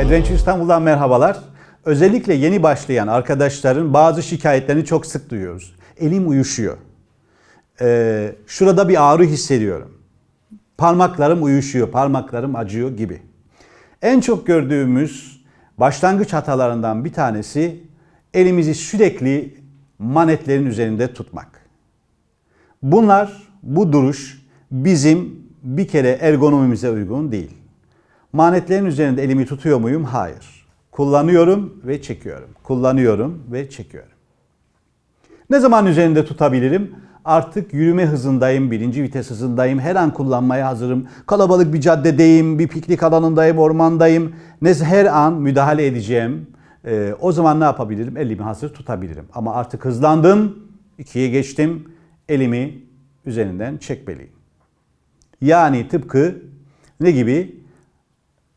Adventure İstanbul'dan merhabalar. Özellikle yeni başlayan arkadaşların bazı şikayetlerini çok sık duyuyoruz. Elim uyuşuyor. Ee, şurada bir ağrı hissediyorum. Parmaklarım uyuşuyor, parmaklarım acıyor gibi. En çok gördüğümüz başlangıç hatalarından bir tanesi elimizi sürekli manetlerin üzerinde tutmak. Bunlar, bu duruş bizim bir kere ergonomimize uygun değil. Manetlerin üzerinde elimi tutuyor muyum? Hayır. Kullanıyorum ve çekiyorum. Kullanıyorum ve çekiyorum. Ne zaman üzerinde tutabilirim? Artık yürüme hızındayım, birinci vites hızındayım, her an kullanmaya hazırım. Kalabalık bir caddedeyim, bir piknik alanındayım, ormandayım. Ne her an müdahale edeceğim. Ee, o zaman ne yapabilirim? Elimi hazır tutabilirim. Ama artık hızlandım, ikiye geçtim, elimi üzerinden çekmeliyim. Yani tıpkı ne gibi?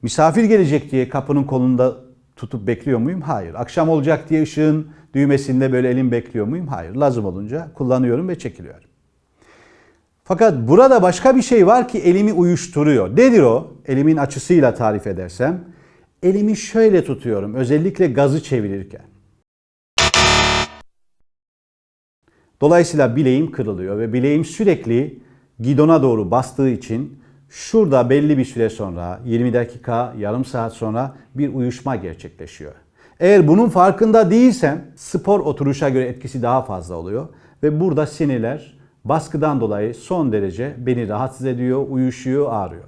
Misafir gelecek diye kapının kolunda tutup bekliyor muyum? Hayır. Akşam olacak diye ışığın düğmesinde böyle elim bekliyor muyum? Hayır. Lazım olunca kullanıyorum ve çekiliyorum. Fakat burada başka bir şey var ki elimi uyuşturuyor. Nedir o? Elimin açısıyla tarif edersem. Elimi şöyle tutuyorum. Özellikle gazı çevirirken. Dolayısıyla bileğim kırılıyor ve bileğim sürekli gidona doğru bastığı için şurada belli bir süre sonra 20 dakika, yarım saat sonra bir uyuşma gerçekleşiyor. Eğer bunun farkında değilsem spor oturuşa göre etkisi daha fazla oluyor ve burada sinirler baskıdan dolayı son derece beni rahatsız ediyor, uyuşuyor, ağrıyor.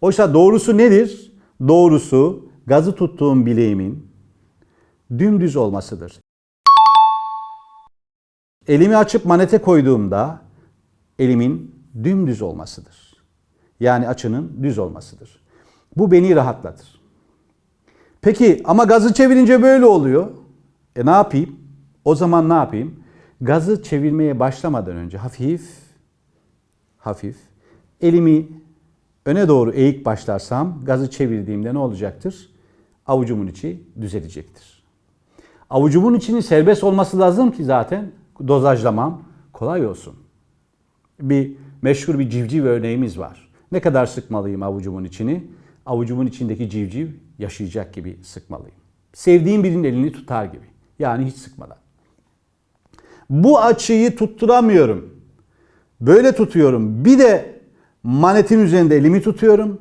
Oysa doğrusu nedir? Doğrusu gazı tuttuğum bileğimin dümdüz olmasıdır. Elimi açıp manete koyduğumda elimin dümdüz olmasıdır. Yani açının düz olmasıdır. Bu beni rahatlatır. Peki ama gazı çevirince böyle oluyor. E ne yapayım? O zaman ne yapayım? Gazı çevirmeye başlamadan önce hafif hafif elimi öne doğru eğik başlarsam gazı çevirdiğimde ne olacaktır? Avucumun içi düzelecektir. Avucumun içinin serbest olması lazım ki zaten dozajlamam kolay olsun. Bir meşhur bir civciv örneğimiz var. Ne kadar sıkmalıyım avucumun içini? Avucumun içindeki civciv yaşayacak gibi sıkmalıyım. Sevdiğim birinin elini tutar gibi. Yani hiç sıkmadan. Bu açıyı tutturamıyorum. Böyle tutuyorum. Bir de manetin üzerinde elimi tutuyorum.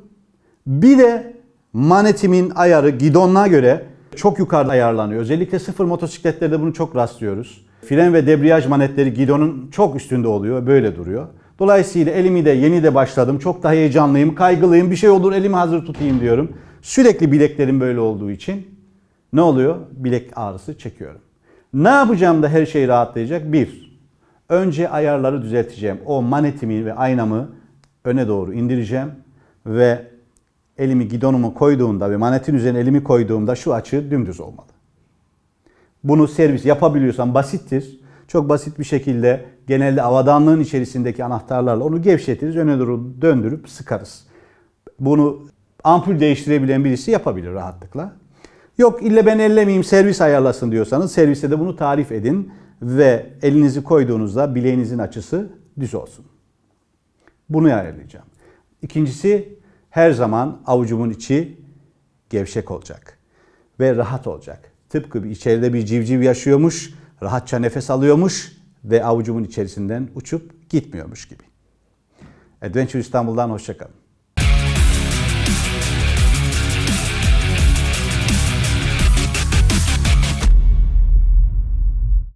Bir de manetimin ayarı gidonuna göre çok yukarıda ayarlanıyor. Özellikle sıfır motosikletlerde bunu çok rastlıyoruz. Fren ve debriyaj manetleri gidonun çok üstünde oluyor. Böyle duruyor. Dolayısıyla elimi de yeni de başladım. Çok daha heyecanlıyım, kaygılıyım. Bir şey olur elimi hazır tutayım diyorum. Sürekli bileklerim böyle olduğu için ne oluyor? Bilek ağrısı çekiyorum. Ne yapacağım da her şey rahatlayacak? Bir, önce ayarları düzelteceğim. O manetimi ve aynamı öne doğru indireceğim ve elimi gidonumu koyduğumda ve manetin üzerine elimi koyduğumda şu açı dümdüz olmalı. Bunu servis yapabiliyorsam basittir. Çok basit bir şekilde genelde avadanlığın içerisindeki anahtarlarla onu gevşetiriz, öne doğru döndürüp sıkarız. Bunu ampul değiştirebilen birisi yapabilir rahatlıkla. Yok ille ben ellemeyeyim servis ayarlasın diyorsanız serviste de bunu tarif edin ve elinizi koyduğunuzda bileğinizin açısı düz olsun. Bunu ayarlayacağım. İkincisi her zaman avucumun içi gevşek olacak ve rahat olacak. Tıpkı içeride bir civciv yaşıyormuş, rahatça nefes alıyormuş ve avucumun içerisinden uçup gitmiyormuş gibi. Adventure İstanbul'dan hoşçakalın.